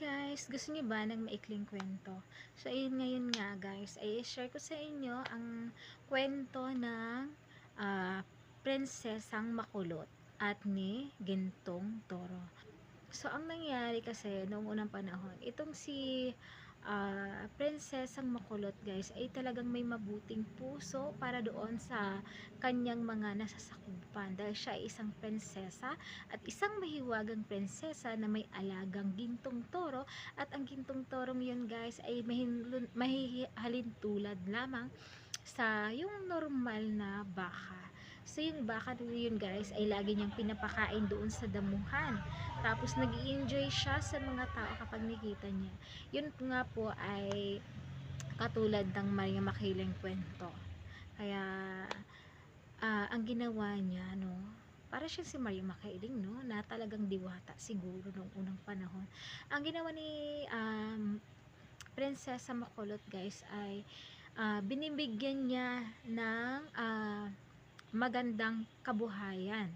guys, gusto niyo ba ng maikling kwento? So ayun ngayon nga guys, ay share ko sa inyo ang kwento ng ah, prinsesang makulot at ni Gintong Toro. So ang nangyari kasi noong unang panahon, itong si ah, prinsesang makulot guys ay talagang may mabuting puso para doon sa kanyang mga nasasakupan dahil siya ay isang prinsesa at isang mahiwagang prinsesa na may alagang gintong toro at ang gintong torong yun guys ay mahihalin tulad lamang sa yung normal na baka. So yung baka yun guys ay lagi niyang pinapakain doon sa damuhan. Tapos nag enjoy siya sa mga tao kapag nakita niya. Yun nga po ay katulad ng Maria Makiling kwento. Kaya ah, ang ginawa niya no, para siya si Maria Makiling no, na talagang diwata siguro nung unang panahon. Ang ginawa ni um, Prinsesa Makulot guys ay ah, binibigyan niya ng ah, magandang kabuhayan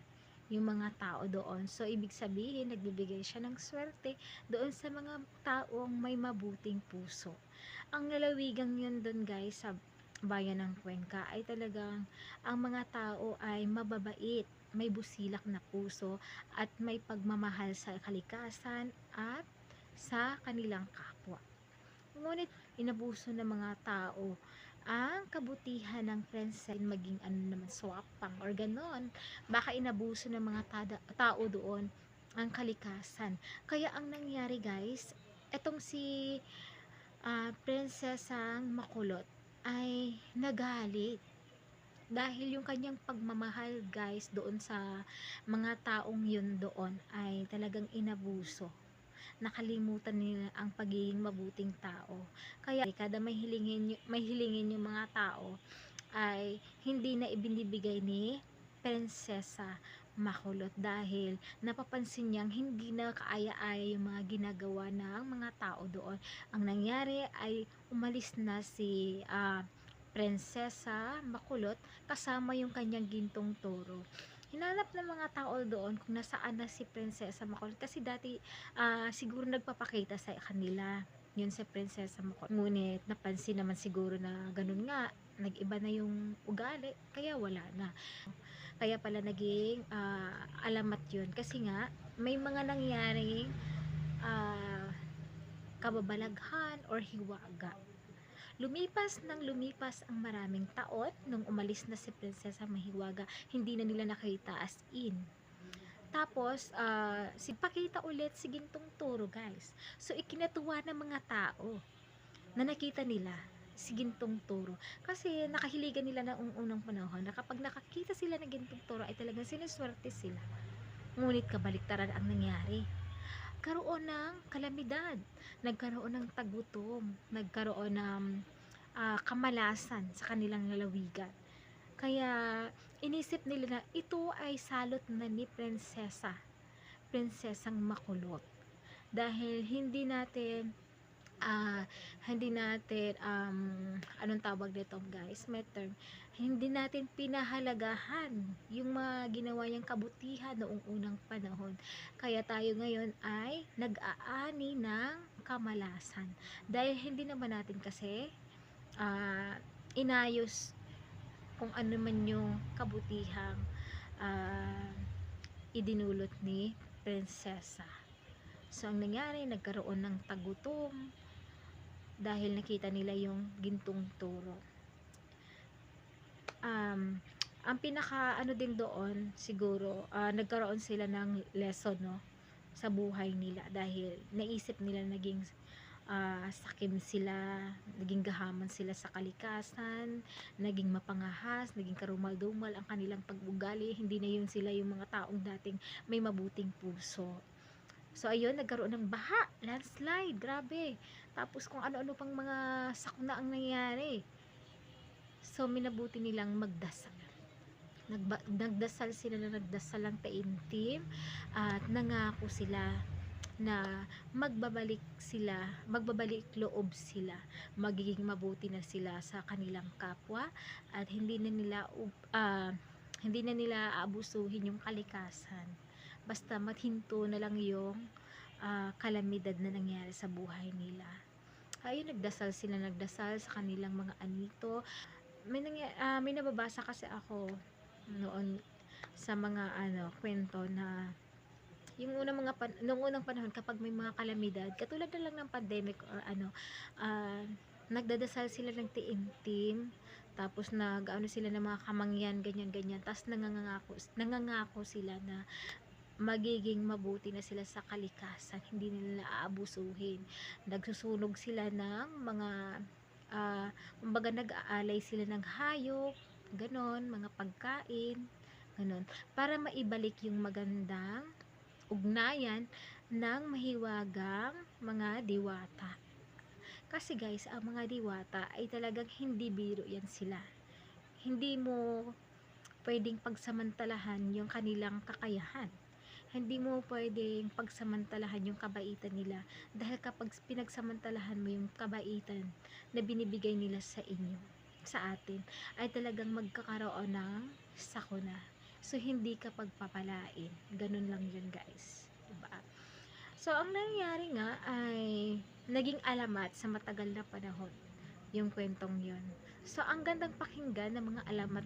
yung mga tao doon. So, ibig sabihin, nagbibigay siya ng swerte doon sa mga taong may mabuting puso. Ang lalawigang yun doon guys sa bayan ng Cuenca ay talagang ang mga tao ay mababait, may busilak na puso at may pagmamahal sa kalikasan at sa kanilang kapwa. Ngunit inabuso ng mga tao ang kabutihan ng prinsesa maging ano naman swapang or ganon. Baka inabuso ng mga tada- tao doon ang kalikasan. Kaya ang nangyari guys, etong si ah, prinsesang makulot ay nagalit dahil yung kanyang pagmamahal guys doon sa mga taong yun doon ay talagang inabuso nakalimutan nila ang pagiging mabuting tao. Kaya kada may hilingin, may hilingin yung mga tao ay hindi na ibinibigay ni prinsesa makulot dahil napapansin niyang hindi na kaaya-aya yung mga ginagawa ng mga tao doon. Ang nangyari ay umalis na si ah, prinsesa makulot kasama yung kanyang gintong toro hinanap ng mga tao doon kung nasaan na si Prinsesa Makulot kasi dati ah, siguro nagpapakita sa kanila yun sa Prinsesa Makulot ngunit napansin naman siguro na ganun nga nag-iba na yung ugali kaya wala na. Kaya pala naging ah, alamat yun. Kasi nga may mga nangyaring ah, kababalaghan or hiwaga Lumipas nang lumipas ang maraming taon nung umalis na si Prinsesa Mahiwaga, hindi na nila nakita as in. Tapos, ah, si pakita ulit si Gintong Toro, guys. So, ikinatuwa ng mga tao na nakita nila si Gintong Toro. Kasi nakahiligan nila na unang panahon na kapag nakakita sila ng Gintong Toro ay talagang sinuswerte sila. Ngunit kabaliktaran ang nangyari nagkaroon ng kalamidad, nagkaroon ng tagutom, nagkaroon ng ah, kamalasan sa kanilang lalawigan. Kaya inisip nila na ito ay salot na ni prinsesa, prinsesang makulot. Dahil hindi natin ah hindi natin um, anong tawag dito guys may term hindi natin pinahalagahan yung mga ginawa niyang kabutihan noong unang panahon. Kaya tayo ngayon ay nag-aani ng kamalasan. Dahil hindi naman natin kasi ah, inayos kung ano man yung kabutihang ah, idinulot ni prinsesa. So ang nangyari nagkaroon ng tagutom dahil nakita nila yung gintong turo. Um, ang pinaka ano din doon siguro ah, nagkaroon sila ng lesson no sa buhay nila dahil naisip nila naging ah, sakim sila, naging gahaman sila sa kalikasan, naging mapangahas, naging karumal-dumal ang kanilang pag-ugali, hindi na yun sila yung mga taong dating may mabuting puso. So ayun, nagkaroon ng baha, landslide, grabe. Tapos kung ano-ano pang mga sakuna ang nangyari. So minabuti nilang magdasal. Nagba, nagdasal sila na nagdasal lang taimtim at nangako sila na magbabalik sila, magbabalik loob sila, magiging mabuti na sila sa kanilang kapwa at hindi na nila ah, hindi na nila aabusuhin yung kalikasan basta mathinto na lang yung ah, kalamidad na nangyari sa buhay nila. Ayun, nagdasal sila, nagdasal sa kanilang mga anito. May, nangya, ah, may nababasa kasi ako noon sa mga ano kwento na yung unang mga pan, nung unang panahon kapag may mga kalamidad katulad na lang ng pandemic or ano ah, nagdadasal sila ng tiimtim tapos nag ano sila ng mga kamangyan ganyan ganyan tapos nangangako nangangako sila na magiging mabuti na sila sa kalikasan hindi nila aabusuhin. Nagsusunog sila ng mga ah, kumbaga nag-aalay sila ng hayop ganon mga pagkain ganon para maibalik yung magandang ugnayan ng mahiwagang mga diwata. Kasi guys, ang mga diwata ay talagang hindi biro yan sila. Hindi mo pwedeng pagsamantalahan yung kanilang kakayahan. Hindi mo pwedeng pagsamantalahan yung kabaitan nila dahil kapag pinagsamantalahan mo yung kabaitan na binibigay nila sa inyo, sa atin, ay talagang magkakaroon ng sakuna. So, hindi ka pagpapalain. Ganun lang yun, guys. Diba? So, ang nangyari nga ay naging alamat sa matagal na panahon yung kwentong yun. So, ang gandang pakinggan ng mga alamat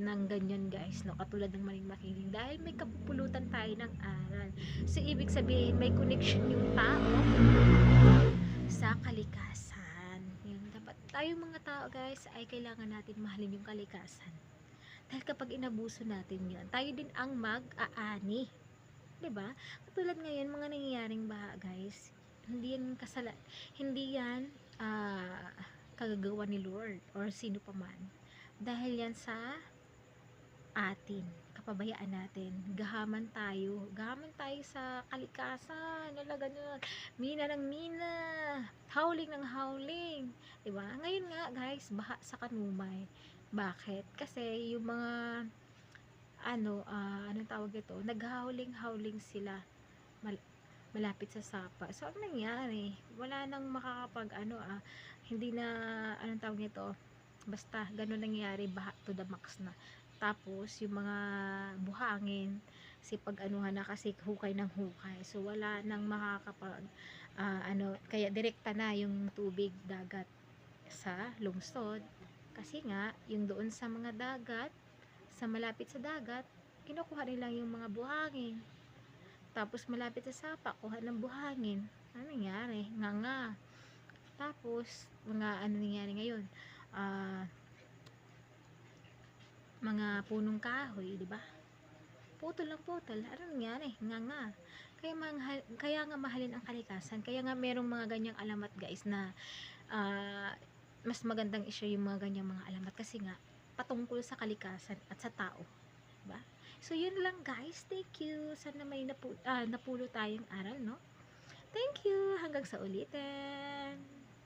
ng ganyan guys, no? Katulad ng maling makiling dahil may kapupulutan tayo ng aral. So, ibig sabihin, may connection yung tao sa kalikasan. Yun, dapat tayo mga tao guys ay kailangan natin mahalin yung kalikasan. Dahil kapag inabuso natin yan, tayo din ang mag-aani. ba? Katulad ngayon, mga nangyayaring baha, guys. Hindi yan kasala hindi yan ah, kagagawa ni Lord or sino pa man. Dahil yan sa atin, kapabayaan natin. Gahaman tayo. Gahaman tayo sa kalikasan. Wala ganun. Mina ng mina. Howling ng howling. 'Di ba? Ngayon nga, guys, baha sa kanumay. Bakit? Kasi yung mga ano, ah, anong tawag ito? Naghahowling-howling sila mal- malapit sa sapa. So, ano nangyari? Wala nang makakapag, ano, ah, hindi na, anong tawag nito? Basta, ganun nangyari, baha to the max na. Tapos, yung mga buhangin, si pag-anuhan na kasi hukay ng hukay. So, wala nang makakapag, ah, ano, kaya direkta na yung tubig, dagat sa lungsod. Kasi nga, yung doon sa mga dagat, sa malapit sa dagat, kinukuha nila yung mga buhangin. Tapos malapit sa sapa, kuha ng buhangin. Ano nangyari? Nga nga. Tapos, mga ano nangyari ngayon? Ah, mga punong kahoy, di ba? Putol lang putol. Ano nangyari? Nga nga. Kaya, mahal, kaya nga mahalin ang kalikasan. Kaya nga merong mga ganyang alamat guys na ah, mas magandang i-share yung mga ganyang mga alamat kasi nga patungkol sa kalikasan at sa tao. Diba? So, yun lang guys. Thank you. Sana may napu ah, napulo tayong aral, no? Thank you. Hanggang sa ulitin.